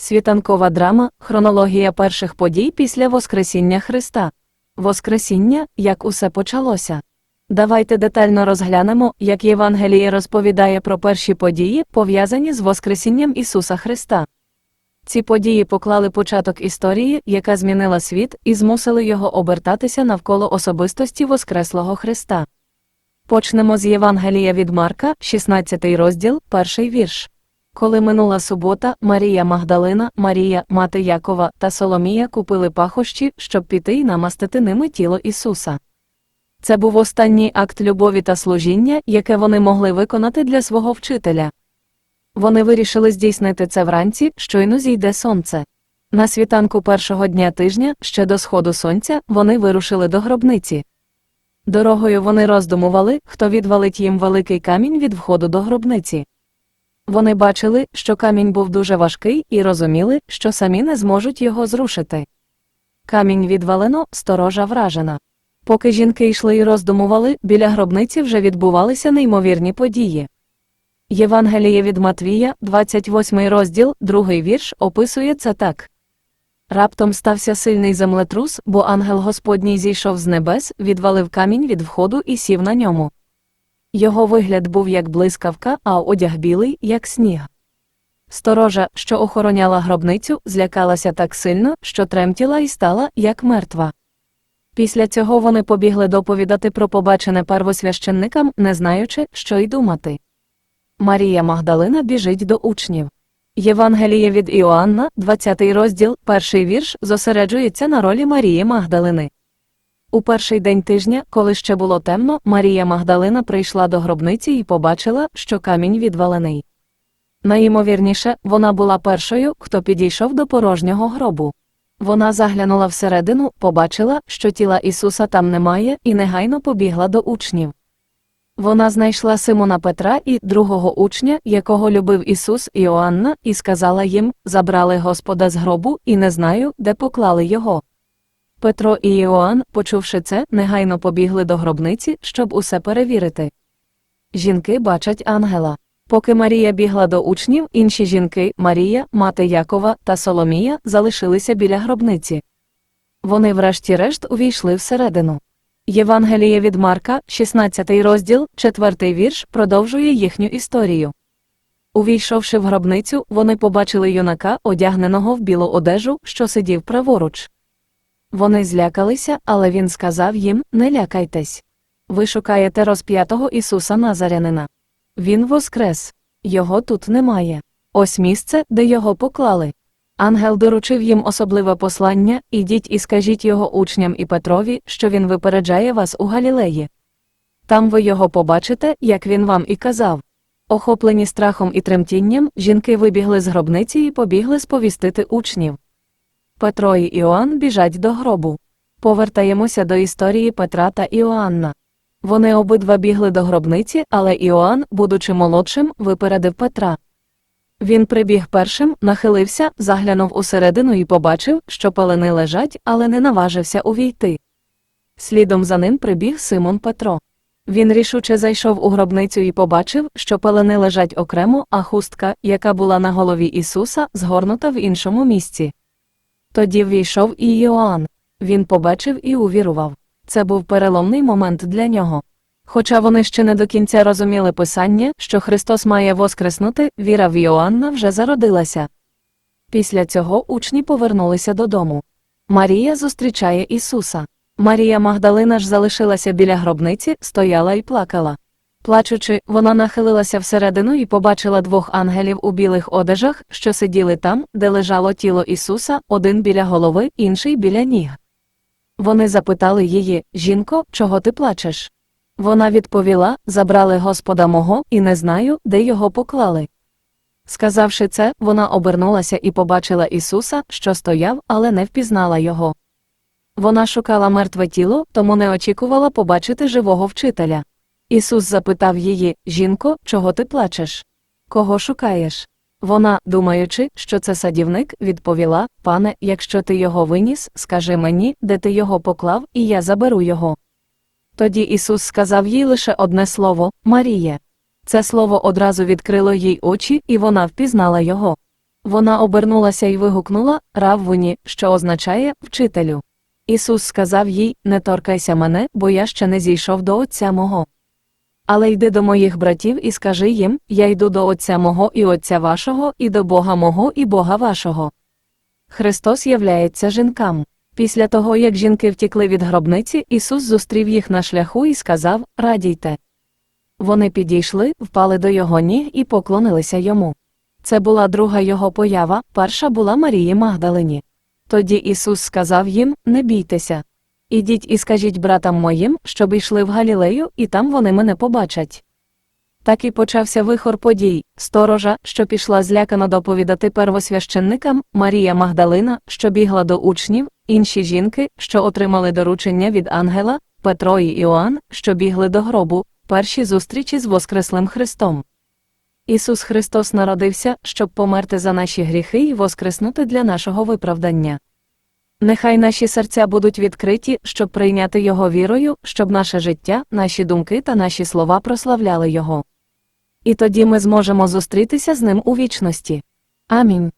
Світанкова драма хронологія перших подій після Воскресіння Христа. Воскресіння, як усе почалося. Давайте детально розглянемо, як Євангеліє розповідає про перші події, пов'язані з Воскресінням Ісуса Христа. Ці події поклали початок історії, яка змінила світ, і змусили його обертатися навколо особистості Воскреслого Христа. Почнемо з Євангелія від Марка, 16 розділ, перший вірш. Коли минула субота, Марія Магдалина, Марія, мати Якова та Соломія купили пахощі, щоб піти й намастити ними тіло Ісуса. Це був останній акт любові та служіння, яке вони могли виконати для свого вчителя. Вони вирішили здійснити це вранці, щойно зійде сонце. На світанку першого дня тижня, ще до сходу сонця, вони вирушили до гробниці. Дорогою вони роздумували, хто відвалить їм великий камінь від входу до гробниці. Вони бачили, що камінь був дуже важкий, і розуміли, що самі не зможуть його зрушити. Камінь відвалено, сторожа вражена. Поки жінки йшли і роздумували, біля гробниці вже відбувалися неймовірні події. Євангеліє від Матвія, 28 розділ, другий вірш, описує це так. Раптом стався сильний землетрус, бо ангел Господній зійшов з небес, відвалив камінь від входу і сів на ньому. Його вигляд був як блискавка, а одяг білий, як сніг. Сторожа, що охороняла гробницю, злякалася так сильно, що тремтіла і стала, як мертва. Після цього вони побігли доповідати про побачене первосвященникам, не знаючи, що й думати. Марія Магдалина біжить до учнів. Євангеліє від Іоанна, 20 розділ, перший вірш, зосереджується на ролі Марії Магдалини. У перший день тижня, коли ще було темно, Марія Магдалина прийшла до гробниці і побачила, що камінь відвалений. Найімовірніше, вона була першою, хто підійшов до порожнього гробу. Вона заглянула всередину, побачила, що тіла Ісуса там немає, і негайно побігла до учнів. Вона знайшла Симона Петра і другого учня, якого любив Ісус Іоанна, і сказала їм забрали Господа з гробу, і не знаю, де поклали його. Петро і Іоанн, почувши це, негайно побігли до гробниці, щоб усе перевірити. Жінки бачать ангела. Поки Марія бігла до учнів, інші жінки Марія, мати Якова та Соломія залишилися біля гробниці. Вони врешті-решт увійшли всередину. Євангеліє від Марка, 16 розділ, 4 вірш, продовжує їхню історію. Увійшовши в гробницю, вони побачили юнака, одягненого в білу одежу, що сидів праворуч. Вони злякалися, але він сказав їм Не лякайтесь. Ви шукаєте розп'ятого Ісуса Назарянина. Він воскрес. Його тут немає. Ось місце, де його поклали. Ангел доручив їм особливе послання ідіть і скажіть його учням і Петрові, що він випереджає вас у Галілеї. Там ви його побачите, як він вам і казав. Охоплені страхом і тремтінням, жінки вибігли з гробниці і побігли сповістити учнів. Петро і Іоанн біжать до гробу. Повертаємося до історії Петра та Іоанна. Вони обидва бігли до гробниці, але Іоанн, будучи молодшим, випередив Петра. Він прибіг першим, нахилився, заглянув усередину і побачив, що палени лежать, але не наважився увійти. Слідом за ним прибіг Симон Петро. Він рішуче зайшов у гробницю і побачив, що палени лежать окремо, а хустка, яка була на голові Ісуса, згорнута в іншому місці. Тоді ввійшов і Йоанн. Він побачив і увірував. Це був переломний момент для нього. Хоча вони ще не до кінця розуміли писання, що Христос має воскреснути, віра в Йоанна вже зародилася. Після цього учні повернулися додому. Марія зустрічає Ісуса. Марія Магдалина ж залишилася біля гробниці, стояла і плакала. Плачучи, вона нахилилася всередину і побачила двох ангелів у білих одежах, що сиділи там, де лежало тіло Ісуса, один біля голови, інший біля ніг. Вони запитали її Жінко, чого ти плачеш? Вона відповіла Забрали Господа мого, і не знаю, де його поклали. Сказавши це, вона обернулася і побачила Ісуса, що стояв, але не впізнала його. Вона шукала мертве тіло, тому не очікувала побачити живого вчителя. Ісус запитав її Жінко, чого ти плачеш? Кого шукаєш? Вона, думаючи, що це садівник, відповіла Пане, якщо ти його виніс, скажи мені, де ти його поклав, і я заберу його. Тоді Ісус сказав їй лише одне слово Маріє. Це слово одразу відкрило їй очі, і вона впізнала його. Вона обернулася і вигукнула Раввуні, що означає вчителю. Ісус сказав їй Не торкайся мене, бо я ще не зійшов до Отця мого. Але йди до моїх братів і скажи їм Я йду до Отця мого і Отця вашого, і до Бога мого і Бога вашого. Христос являється жінкам. Після того, як жінки втікли від гробниці, Ісус зустрів їх на шляху і сказав Радійте. Вони підійшли, впали до його ніг і поклонилися йому. Це була друга його поява, перша була Марії Магдалині. Тоді Ісус сказав їм Не бійтеся. Ідіть і скажіть братам моїм, щоб йшли в Галілею, і там вони мене побачать. Так і почався вихор подій сторожа, що пішла злякано доповідати первосвященникам, Марія Магдалина, що бігла до учнів, інші жінки, що отримали доручення від ангела, Петро і Іоанн, що бігли до гробу, перші зустрічі з Воскреслим Христом. Ісус Христос народився, щоб померти за наші гріхи і воскреснути для нашого виправдання. Нехай наші серця будуть відкриті, щоб прийняти Його вірою, щоб наше життя, наші думки та наші слова прославляли Його. І тоді ми зможемо зустрітися з ним у вічності. Амінь.